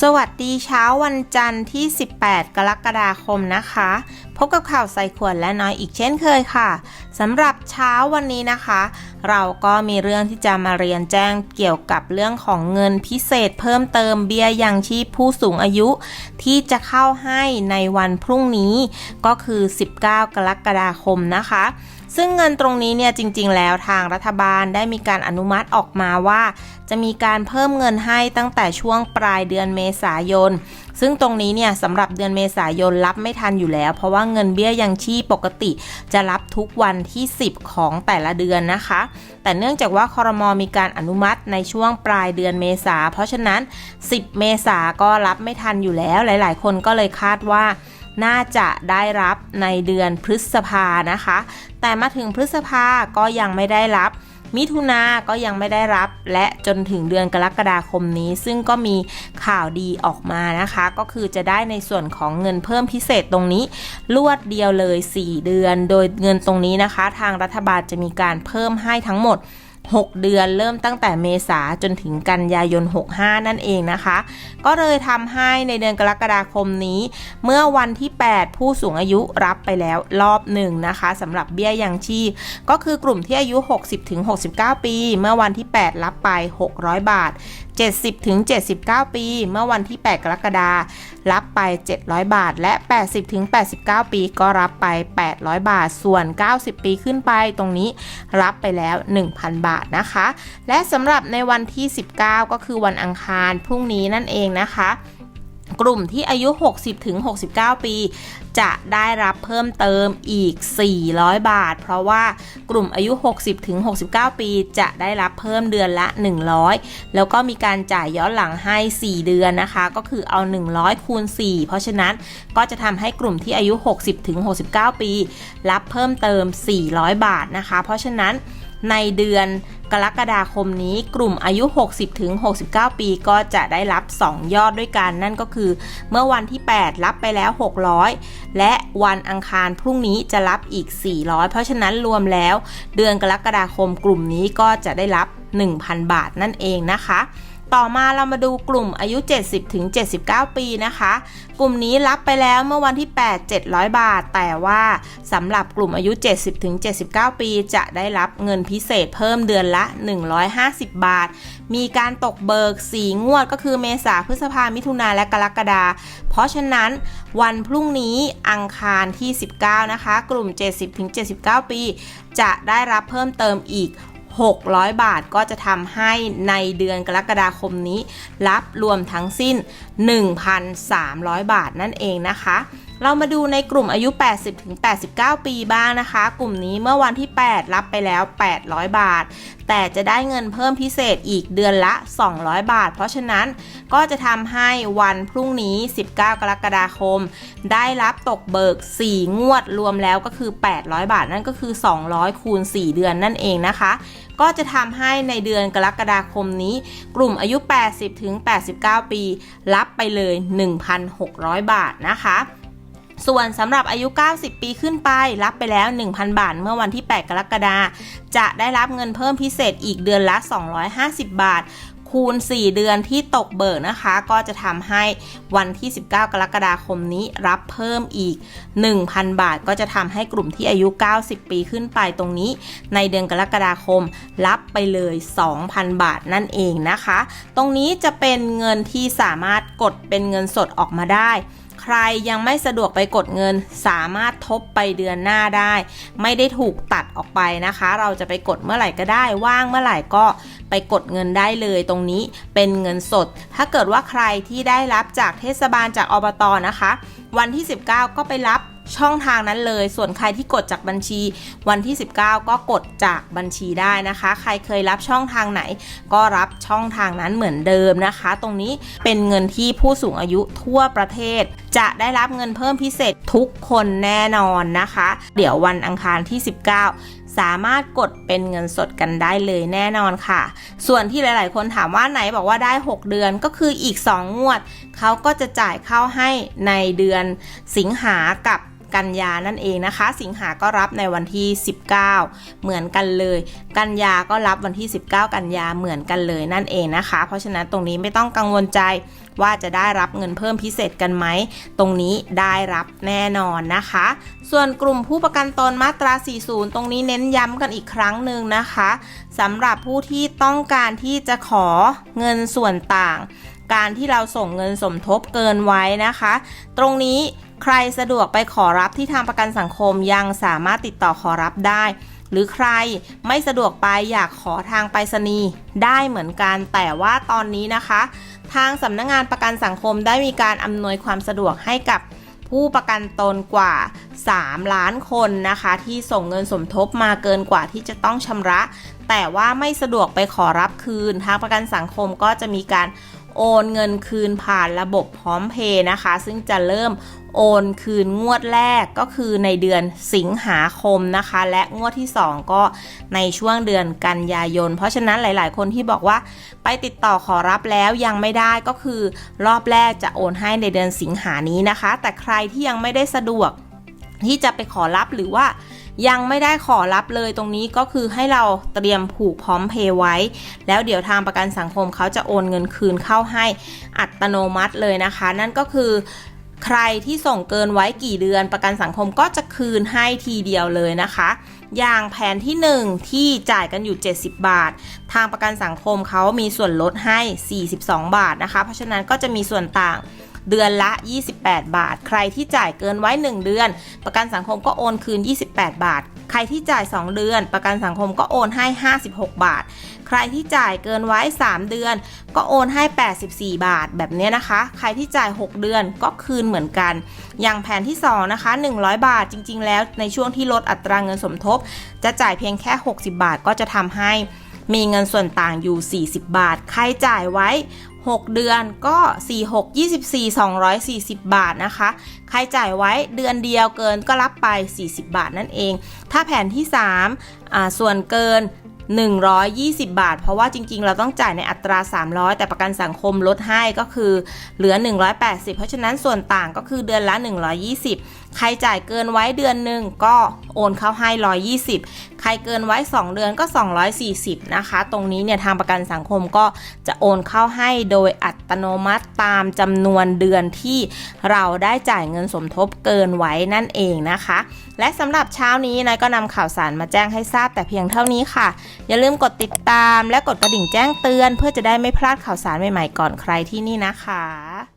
สวัสดีเช้าวันจันทร์ที่ 18 กรกฎาคมนะคะ พบกับข่าวใส่ขวดและน้อยอีกเช่นเคยค่ะสำหรับเช้าวันนี้นะคะ เราก็มีเรื่องที่จะมาเรียนแจ้งเกี่ยวกับเรื่องของเงินพิเศษเพิ่มเติมเบี้ยยังชีพผู้สูงอายุ ที่จะเข้าให้ในวันพรุ่งนี้ก็คือ 19 กรกฎาคมนะคะ ซึ่งเงินตรงนี้เนี่ยจริง ๆ แล้วทางรัฐบาลได้มีการอนุมัติออกมาว่า จะมีการเพิ่มเงินให้ตั้งแต่ช่วงปลายเดือนเมษายน ซึ่งตรงนี้เนี่ยสำหรับเดือนเมษายนรับไม่ทันอยู่แล้ว เพราะว่าเงินเบี้ยยังชีพปกติ จะรับทุกวันที่ 10 ของแต่ละเดือนนะคะ แต่เนื่องจากว่าคอรมอมีการอนุมัติในช่วงปลายเดือนเมษาเพราะฉะนั้น 10 เมษาก็รับไม่ทันอยู่แล้ว หลาย ๆ คนก็เลยคาดว่า น่าจะได้รับในเดือนพฤษภานะคะ แต่มาถึงพฤษภาก็ยังไม่ได้รับ มิถุนาก็ยังไม่ได้รับ และจนถึงเดือนกรกฎาคมนี้ ซึ่งก็มีข่าวดีออกมานะคะ ก็คือจะได้ในส่วนของเงินเพิ่มพิเศษตรงนี้ ลวดเดียวเลย 4 เดือน โดยเงินตรงนี้นะคะ ทางรัฐบาลจะมีการเพิ่มให้ทั้งหมด 6 เดือนเริ่มตั้งแต่เมษาจนถึงกันยายน 65 นั่นเองนะคะ ก็เลยทำให้ในเดือนกรกฎาคมนี้ เมื่อวันที่ 8 ผู้สูงอายุรับไปแล้วรอบหนึ่งนะคะสำหรับเบี้ยยังชีพ ก็คือกลุ่มที่อายุ 60-69 ปี เมื่อวันที่ 8 รับไป 600 บาท 70ถึง79 ปี เมื่อวันที่ 8 กรกฎาคมรับไป 700 บาท และ 80ถึง89 ปีก็รับไป 800 บาท ส่วน 90 ปีขึ้นไปตรงนี้รับไปแล้ว 1,000 บาทนะคะ และสำหรับในวันที่ 19 ก็คือวันอังคารพรุ่งนี้นั่นเองนะคะ กลุ่มที่อายุ 60ถึง69 ปี จะได้รับเพิ่มเติมอีก 400 บาท เพราะว่ากลุ่มอายุ 60ถึง69 ปี จะได้รับเพิ่มเดือนละ 100 แล้วก็มีการจ่ายย้อนหลังให้ 4 เดือนนะคะ ก็คือเอา 100 คูณ 4 เพราะฉะนั้นก็จะทำให้กลุ่มที่อายุ 60ถึง69 ปี รับเพิ่มเติม 400 บาทนะคะ เพราะฉะนั้น ในเดือนกรกฎาคมนี้กลุ่มอายุ 60ถึง69 ปีก็จะได้รับ 2 ยอดด้วยกัน นั่นก็คือ เมื่อวันที่ 8 รับไปแล้ว 600 และวันอังคารพรุ่งนี้จะรับอีก 400 เพราะฉะนั้นรวมแล้ว เดือนกรกฎาคมกลุ่มนี้ก็จะได้รับ 1,000 บาทนั่นเองนะคะ ต่อมาเรามาดูกลุ่มอายุ 70-79 ปีนะคะ กลุ่มนี้รับไปแล้วเมื่อวันที่ 8 700 บาท แต่ว่าสำหรับกลุ่มอายุ 70-79 ปี จะได้รับเงินพิเศษเพิ่มเดือนละ 150 บาท มีการตกเบิก 4 งวดก็คือเมษาพฤษภามิถุนาและกรกฎาเพราะฉะนั้นวันพรุ่งนี้อังคารที่ 19 นะคะ กลุ่ม 70-79 ปี จะได้รับเพิ่มเติมอีก 600 บาทก็จะทำให้ในเดือนกรกฎาคมนี้ รับรวมทั้งสิ้น 1,300 บาทนั่นเองนะคะ เรามาดูในกลุ่มอายุ 80-89 ปีบ้างนะคะ กลุ่มนี้เมื่อวันที่ 8 รับไปแล้ว 800 บาท แต่จะได้เงินเพิ่มพิเศษอีกเดือนละ 200 บาท เพราะฉะนั้นก็จะทำให้วันพรุ่งนี้ 19 กรกฎาคม ได้รับตกเบิก 4 งวดรวมแล้วก็คือ 800 บาท นั่นก็คือ 200 คูณ 4 เดือนนั่นเองนะคะก็จะทำให้ในเดือนกรกฎาคมนี้ กลุ่มอายุ 80ถึง89 ปี รับไปเลย 1,600 บาทนะคะ ส่วนสำหรับอายุ 90 ปีขึ้นไป รับไปแล้ว 1,000 บาท เมื่อวันที่ 8 กรกฎาคมจะได้รับเงินเพิ่มพิเศษอีกเดือนละ 250 บาท คูณ 4 เดือนที่ตกเบิกนะคะ ก็จะทำให้วันที่ 19 กรกฎาคมนี้รับเพิ่มอีก 1,000 บาท ก็จะทำให้กลุ่มที่อายุ 90 ปีขึ้นไปตรงนี้ ในเดือนกรกฎาคม รับไปเลย 2,000 บาทนั่นเองนะคะ ตรงนี้จะเป็นเงินที่สามารถกดเป็นเงินสดออกมาได้ ใครยังไม่สะดวกไปกดเงิน สามารถทบไปเดือนหน้าได้ ไม่ได้ถูกตัดออกไปนะคะ เราจะไปกดเมื่อไหร่ก็ได้ ว่างเมื่อไหร่ก็ไปกดเงินได้เลยตรงนี้เป็นเงินสด ถ้าเกิดว่าใครที่ได้รับจากเทศบาลจากอบตนะคะ วันที่ 19 ก็ไปรับช่องทางนั้นเลย ส่วนใครที่กดจากบัญชี วันที่ 19 ก็กดจากบัญชีได้นะคะ ใครเคยรับช่องทางไหน ก็รับช่องทางนั้นเหมือนเดิมนะคะ ตรงนี้เป็นเงินที่ผู้สูงอายุทั่วประเทศจะได้รับเงินเพิ่มพิเศษทุกคนแน่นอนนะคะ เดี๋ยววันอังคารที่ 19 สามารถกดเป็นเงินสดกันได้เลยแน่นอนค่ะ ส่วนที่หลาย ๆ คนถามว่าไหนบอกว่าได้ 6 เดือนก็คืออีก 2 งวด เขาก็จะจ่ายเข้าให้ในเดือนสิงหากับ กันยานั่นเองนะคะ สิงหาก็รับในวันที่ 19 เหมือนกันเลย กันยาก็รับวันที่ 19 กันยาเหมือนกันเลยนั่นเองนะคะ เพราะฉะนั้นตรงนี้ไม่ต้องกังวลใจว่าจะได้รับเงินเพิ่มพิเศษกันไหม ตรงนี้ได้รับแน่นอนนะคะ ส่วนกลุ่มผู้ประกันตนมาตรา 40 ตรงนี้เน้นย้ำกันอีกครั้งหนึ่งนะคะสำหรับผู้ที่ต้องการที่จะขอเงินส่วนต่าง การที่เราส่งเงินสมทบเกินไว้นะคะ ตรงนี้ ใครสะดวกไปขอรับที่ทางประกันสังคมยังสามารถติดต่อขอรับได้ หรือใครไม่สะดวกไปอยากขอทางไปรษณีย์ได้เหมือนกัน แต่ว่าตอนนี้นะคะ ทางสำนักงงานประกันสังคมได้มีการอำนวยความสะดวกให้กับผู้ประกันตนกว่า 3 ล้านคนนะคะ ที่ส่งเงินสมทบมาเกินกว่าที่จะต้องชำระ แต่ว่าไม่สะดวกไปขอรับคืน ทางประกันสังคมก็จะมีการโอนเงินคืนผ่านระบบพร้อมเพย์นะคะ ซึ่งจะเริ่ม โอนคืนงวดแรกก็คือในเดือนสิงหาคมนะคะ และงวดที่ 2 ก็ในช่วงเดือนกันยายน เพราะฉะนั้นหลาย ๆ คนที่บอกว่าไปติดต่อขอรับแล้วยังไม่ได้ก็คือรอบแรกจะโอนให้ในเดือนสิงหานี้นะคะ แต่ใครที่ยังไม่ได้สะดวกที่จะไปขอรับหรือว่ายังไม่ได้ขอรับเลยตรงนี้ก็คือให้เราเตรียมผูกพร้อมเพย์ไว้ แล้วเดี๋ยวทางประกันสังคมเขาจะโอนเงินคืนเข้าให้อัตโนมัติเลยนะคะ นั่นก็คือ ใครที่ส่งเกินไว้กี่เดือน ประกันสังคมก็จะคืนให้ทีเดียวเลยนะคะ อย่างแผนที่ 1 ที่จ่ายกันอยู่ 70 บาท ทางประกันสังคมเขามีส่วนลดให้ 42 บาทนะคะ เพราะฉะนั้นก็จะมีส่วนต่าง เดือนละ 28 บาท ใครที่จ่ายเกินไว้ 1 เดือน ประกันสังคมก็โอนคืน 28 บาท ใครที่จ่าย 2 เดือน ประกันสังคมก็โอนให้ 56 บาท ใครที่จ่ายเกินไว้ 3 เดือน ก็โอนให้ 84 บาท แบบนี้นะคะ ใครที่จ่าย 6 เดือนก็คืนเหมือนกัน อย่างแผนที่ 2 นะคะ 100 บาทจริง ๆ แล้วในช่วงที่ลดอัตราเงินสมทบ จะจ่ายเพียงแค่ 60 บาทก็จะทำให้ มีเงินส่วนต่างอยู่ 40 บาท ใครจ่ายไว้ 6 เดือนก็ 4 6 24 240 บาทนะคะ ใครจ่ายไว้เดือนเดียวเกินก็รับไป 40 บาทนั่นเอง ถ้าแผนที่3อ่าส่วนเกิน 120 บาท เพราะว่าจริง ๆ เราต้องจ่ายในอัตรา 300 แต่ประกันสังคมลดให้ก็คือเหลือ 180 เพราะฉะนั้นส่วนต่างก็คือเดือนละ 120 ใครจ่ายเกินไว้เดือนหนึ่งก็โอนเข้าให้ 120 ใครเกินไว้ 2 เดือนก็ 240 นะคะ ตรงนี้เนี่ยทางประกันสังคมก็จะโอนเข้าให้โดยอัตโนมัติตามจำนวนเดือนที่เราได้จ่ายเงินสมทบเกินไว้นั่นเองนะคะ และสำหรับเช้านี้นายก็นำข่าวสารมาแจ้งให้ทราบแต่เพียงเท่านี้ค่ะ อย่าลืมกดติดตามและกดกระดิ่งแจ้งเตือน เพื่อจะได้ไม่พลาดข่าวสารใหม่ๆก่อนใครที่นี่นะคะ